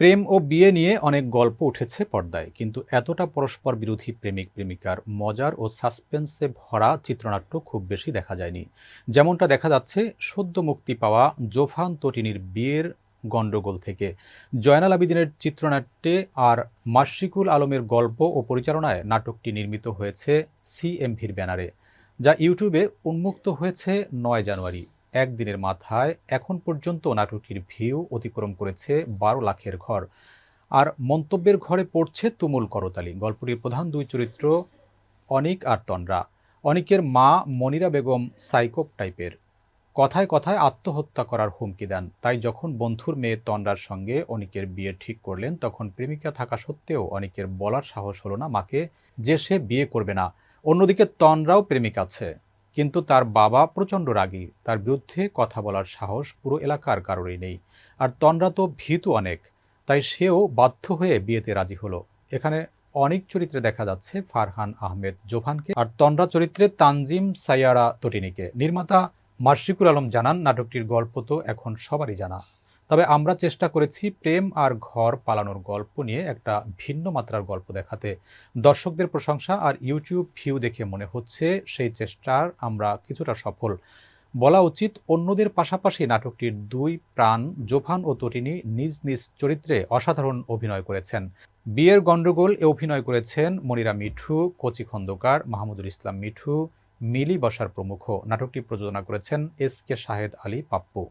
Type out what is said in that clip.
প্রেম ও বিয়ে নিয়ে অনেক গল্প উঠেছে পর্দায়, কিন্তু এতটা পরস্পর বিরোধী প্রেমিক, প্রেমিকার মজার ও সাসপেন্সে ভরা চিত্রনাট্য খুব বেশি দেখা যায়নি। যেমনটা দেখা যাচ্ছে, সদ্য মুক্তি পাওয়া জোফান তটিনীর বিয়ের গণ্ডগোল থেকে। জয়নাল আবিদিনের চিত্রনাট্যে আর মাসিকুল আলমের গল্প ও পরিচালনায় নাটকটি নির্মিত হয়েছে সিএমভির ব্যানারে, যা ইউটিউবে উন্মুক্ত হয়েছে নয় জানুয়ারি। একদিনের মাথায় এখন পর্যন্ত নাটকটির ভিউ অতিক্রম করেছে বারো লাখের ঘর। আর মন্তব্যের ঘরে পড়ছে তুমুল করতালি। গল্পটির প্রধান দুই চরিত্র অনিক আর তন্দ্রা। অনিকের মা মনিরা বেগম সাইকোপ টাইপের। কথায় কথায় আত্মহত্যা করার হুমকি দেন। তাই যখন বন্ধুর মেয়ে তন্দ্রার সঙ্গে অনিকের বিয়ে ঠিক করলেন, তখন প্রেমিকা থাকা সত্ত্বেও অনিকের বলার সাহস হলো না মাকে যে সে বিয়ে করবে না। অন্যদিকে তন্দ্রাও প্রেমিক আছে। কিন্তু তার বাবা প্রচণ্ড রাগী। তার বিরুদ্ধে কথা বলার সাহস পুরো এলাকার কারোরই নেই। আর তন্দ্রা তো ভীতু অনেক, তাই সেও বাধ্য হয়ে বিয়েতে রাজি হলো। এখানে অনেক চরিত্রে দেখা যাচ্ছে ফারহান আহমেদ জোভানকে আর তন্দ্রা চরিত্রে তানজিম সাইয়ারা তটিনীকে। নির্মাতা মার্শিকুল আলম জানান, নাটকটির গল্প তো এখন সবারই জানা। তবে আমরা চেষ্টা করেছি প্রেম আর ঘর পালানোর গল্প নিয়ে একটা ভিন্ন মাত্রার গল্প দেখাতে। দর্শকদের প্রশংসা আর ইউটিউব ভিউ দেখে মনে হচ্ছে সেই চেষ্টার আমরা কিছুটা সফল। বলা উচিত, অন্যদের পাশাপাশি নাটকটির দুই প্রাণ জোভান ও তটিনী নিজ নিজ চরিত্রে অসাধারণ অভিনয় করেছেন। বিয়ের গণ্ডগোল এ অভিনয় করেছেন মনিরা মিঠু, কচি খন্দকার, মাহমুদুল ইসলাম মিঠু, মিলি বসার প্রমুখ। নাটকটি প্রযোজনা করেছেন এস কে শাহেদ আলী পাপ্পু।